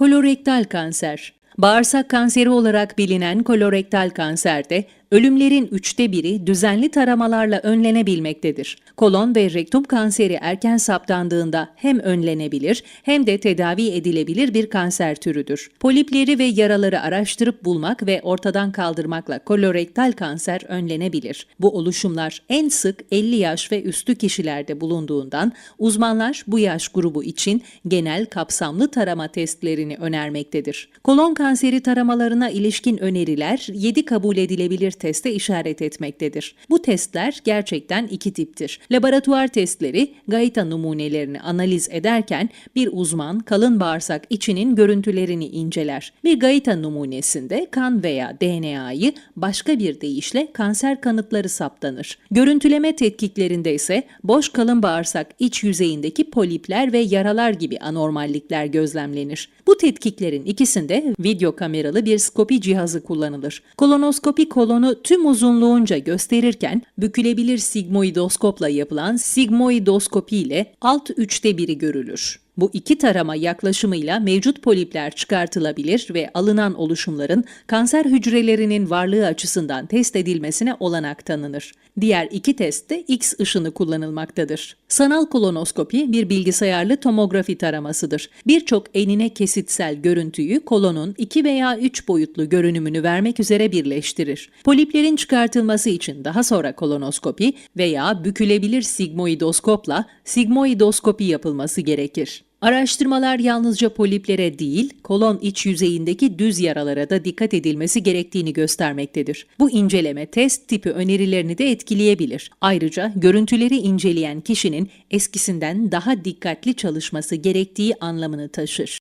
Kolorektal kanser. Bağırsak kanseri olarak bilinen kolorektal kanserde ölümlerin üçte biri düzenli taramalarla önlenebilmektedir. Kolon ve rektum kanseri erken saptandığında hem önlenebilir hem de tedavi edilebilir bir kanser türüdür. Polipleri ve yaraları araştırıp bulmak ve ortadan kaldırmakla kolorektal kanser önlenebilir. Bu oluşumlar en sık 50 yaş ve üstü kişilerde bulunduğundan uzmanlar bu yaş grubu için genel kapsamlı tarama testlerini önermektedir. Kolon kanseri taramalarına ilişkin öneriler 7 kabul edilebilir teste işaret etmektedir. Bu testler gerçekten iki tiptir. Laboratuvar testleri gayta numunelerini analiz ederken bir uzman kalın bağırsak içinin görüntülerini inceler. Bir gayta numunesinde kan veya DNA'yı başka bir deyişle kanser kanıtları saptanır. Görüntüleme tetkiklerinde ise boş kalın bağırsak iç yüzeyindeki polipler ve yaralar gibi anormallikler gözlemlenir. Bu tetkiklerin ikisinde video kameralı bir skopi cihazı kullanılır. Kolonoskopi kolonu tüm uzunluğunca gösterirken bükülebilir sigmoidoskopla yapılan sigmoidoskopi ile alt üçte biri görülür. Bu iki tarama yaklaşımıyla mevcut polipler çıkartılabilir ve alınan oluşumların kanser hücrelerinin varlığı açısından test edilmesine olanak tanınır. Diğer iki testte X ışını kullanılmaktadır. Sanal kolonoskopi bir bilgisayarlı tomografi taramasıdır. Birçok enine kesitsel görüntüyü kolonun 2 veya 3 boyutlu görünümünü vermek üzere birleştirir. Poliplerin çıkartılması için daha sonra kolonoskopi veya bükülebilir sigmoidoskopla sigmoidoskopi yapılması gerekir. Araştırmalar yalnızca poliplere değil, kolon iç yüzeyindeki düz yaralara da dikkat edilmesi gerektiğini göstermektedir. Bu inceleme test tipi önerilerini de etkileyebilir. Ayrıca görüntüleri inceleyen kişinin eskisinden daha dikkatli çalışması gerektiği anlamını taşır.